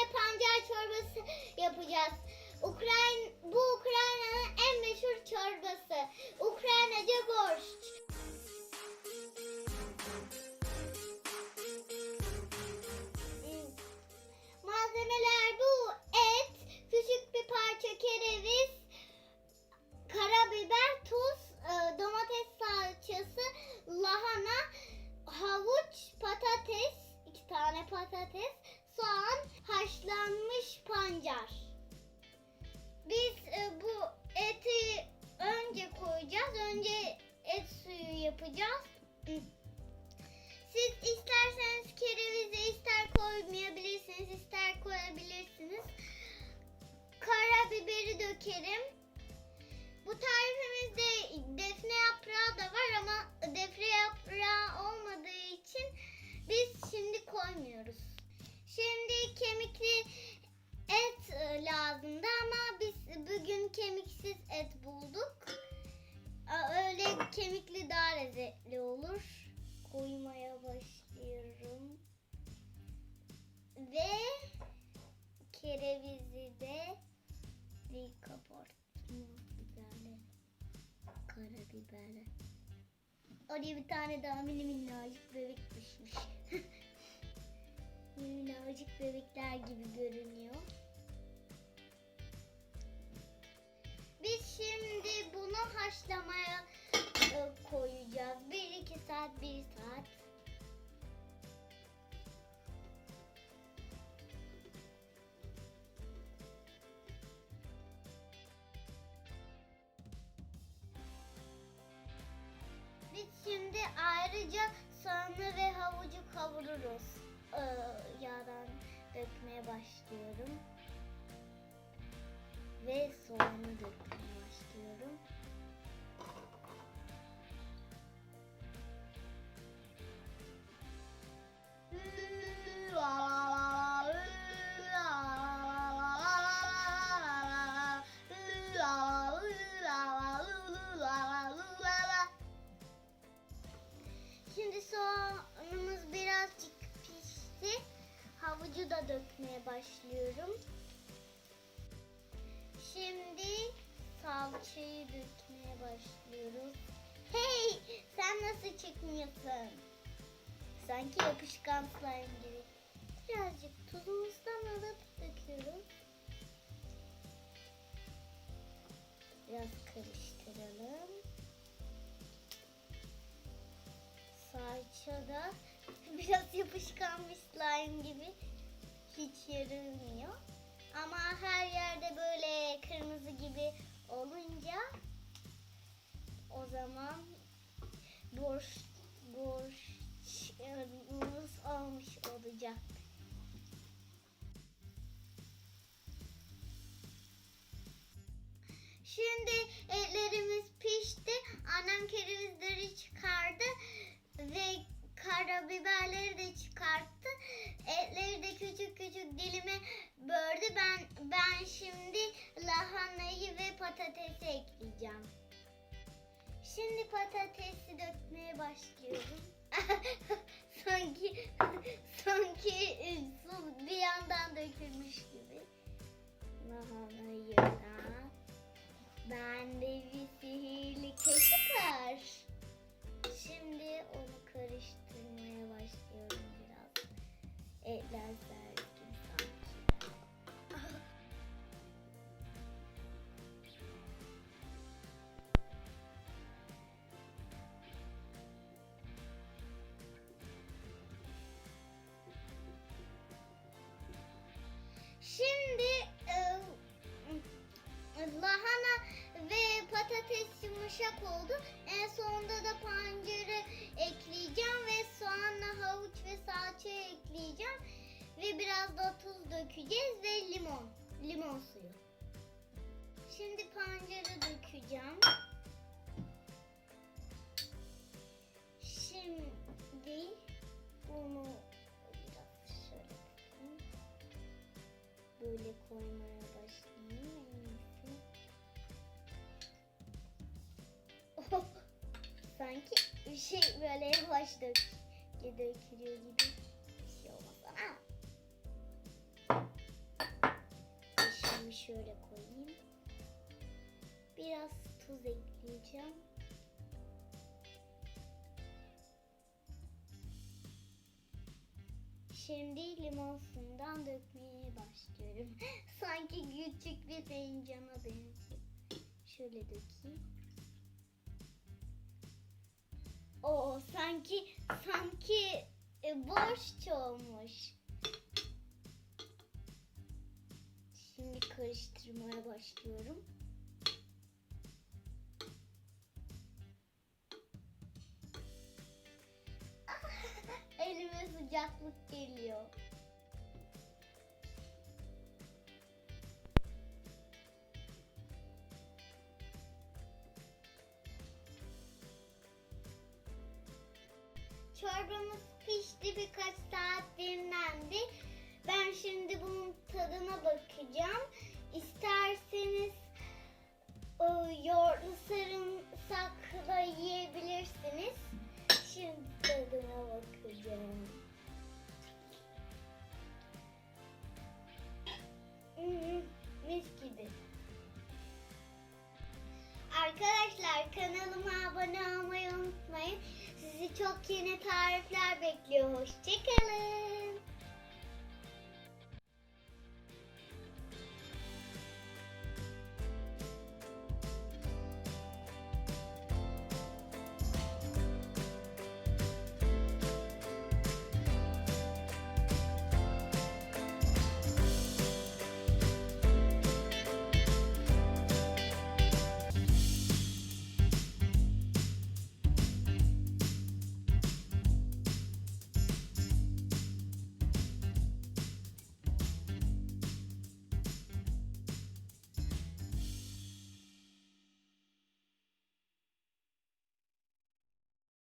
pancar çorbası yapacağız. Ukrayna bu Ukrayna'nın en meşhur kabartma karabiberle. Oraya bir tane daha mini minnacık bebek düşmüş. minnacık bebekler gibi görünüyor. Biz şimdi bunu haşlamaya e, koyacağız. 1-2 saat, 1 saat. Şimdi ayrıca soğanı ve havucu kavururuz. Ee, yağdan dökmeye başlıyorum. Ve soğanı dökmeye Havucu da dökmeye başlıyorum. Şimdi salçayı dökmeye başlıyoruz. Hey! Sen nasıl çıkmıyorsun? Sanki yapışkan slime gibi. Birazcık tuzumuzdan alıp döküyorum. Biraz karıştıralım. Salça da biraz yapışkan bir slime gibi hiç yarılmıyor. Ama her yerde böyle kırmızı gibi olunca o zaman borç borçumuz olmuş olacak. Şimdi etlerimiz pişti. Annem kerevizleri çıkardı ve karabiberleri de çıkarttı. Etleri de küçük dilime böldü. Ben ben şimdi lahanayı ve patatesi ekleyeceğim. Şimdi patatesi dökmeye başlıyorum. sanki sanki su bir yandan dökülmüş gibi. Lahanayı da ben de bir sihirli kaşık Şimdi onu karıştırmaya başlıyorum biraz. Etler yumuşak oldu. En sonunda da pancarı ekleyeceğim ve soğanla havuç ve salça ekleyeceğim. Ve biraz da tuz dökeceğiz ve limon. Limon suyu. Şimdi pancarı dökeceğim. Şimdi bunu biraz şöyle. Böyle koymaya sanki bir şey böyle yavaş dök, dökülüyor gibi bir şey olmaz ama. Ben şöyle koyayım. Biraz tuz ekleyeceğim. Şimdi limon suyundan dökmeye başlıyorum. Sanki küçük bir fincana benziyor. Şöyle dökeyim. Oo sanki sanki e, borç olmuş. Şimdi karıştırmaya başlıyorum. Elime sıcaklık geliyor. Çorbamız pişti birkaç saat dinlendi. Ben şimdi bunun tadına bakacağım. İsterseniz e, yoğurtlu sarımsakla yiyebilirsiniz. Şimdi tadına bakacağım. Hmm, mis gibi. Arkadaşlar kanalıma abone olmayı unutmayın. Sizi çok yeni tarifler bekliyor. Hoşçakalın.